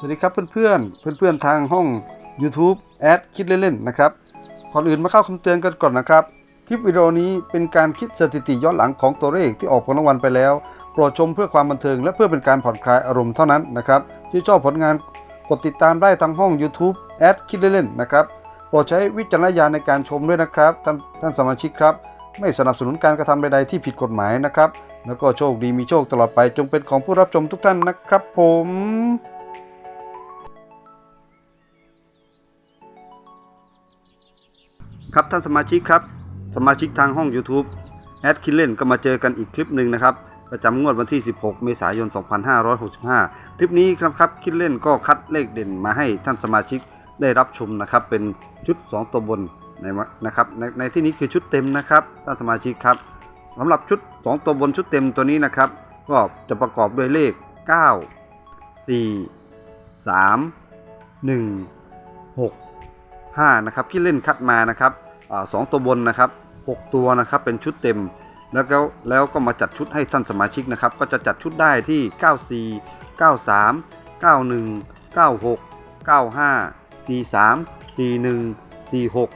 สวัสดีครับเพื่อนๆ เพื่อนๆทางห้อง YouTube แอดคิดเล่นๆนะครับ ก่อนอื่นมาเข้าคำเตือนกันก่อนนะครับ คลิปวิดีโอนี้เป็นการคิดสถิติย้อนหลังของตัวเลขที่ออกผลรางวัลไปแล้ว โปรดชมเพื่อความบันเทิงและเพื่อเป็นการผ่อนคลายอารมณ์เท่านั้นนะครับที่ชอบผลงานกดติดตามได้ทางห้อง YouTube แอดคิดเล่นๆนะครับ โปรดใช้วิจารณญาณในการชมด้วยนะครับท่านท่านสมาชิกครับ ไม่สนับสนุนการกระทำใดๆที่ผิดกฎหมายนะครับ แล้วก็โชคดีมีโชคตลอดไปจงเป็นของผู้รับชมทุกท่านนะครับ ผม ครับท่านสมาชิกครับ สมาชิกทางห้อง YouTube แอดคิดเล่นก็มาเจอกันอีกคลิปหนึ่งนะครับ ประจำงวดวันที่ 16 เมษายน 2565 คลิปนี้ครับครับคิดเล่นก็คัดเลขเด่นมาให้ท่านสมาชิกได้รับชมนะครับ เป็นชุด 2 ตัวบนในนะครับในในที่นี้คือชุดเต็มนะครับท่านสมาชิกครับสำหรับชุด 2 ตัวบนชุดเต็มตัวนี้นะครับ ก็จะประกอบด้วยเลข 9 4 3 1 6 5 นะครับที่เล่นคัดมานะครับ สองตัวบนนะครับ 6 ตัวนะครับเป็นชุดเต็ม แล้วก็แล้วก็มาจัดชุดให้ท่านสมาชิกนะครับ ก็จะจัดชุดได้ที่ 94 93 91 96 95 43 41 46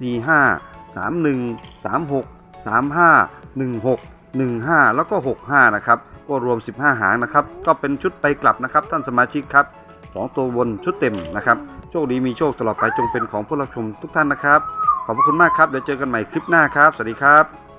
45 31 36 35 16 15 แล้วก็ 65 นะครับ ก็รวม 15 หางนะครับ ก็เป็นชุดไปกลับนะครับ ท่านสมาชิกครับสองตัวบนชุดเต็มนะครับ โชคดีมีโชคตลอดไปจงเป็นของผู้รับชมทุกท่านนะครับ อบพระคุณมากครับ เดี๋ยวเจอกันใหม่คลิปหน้าครับ สวัสดีครับ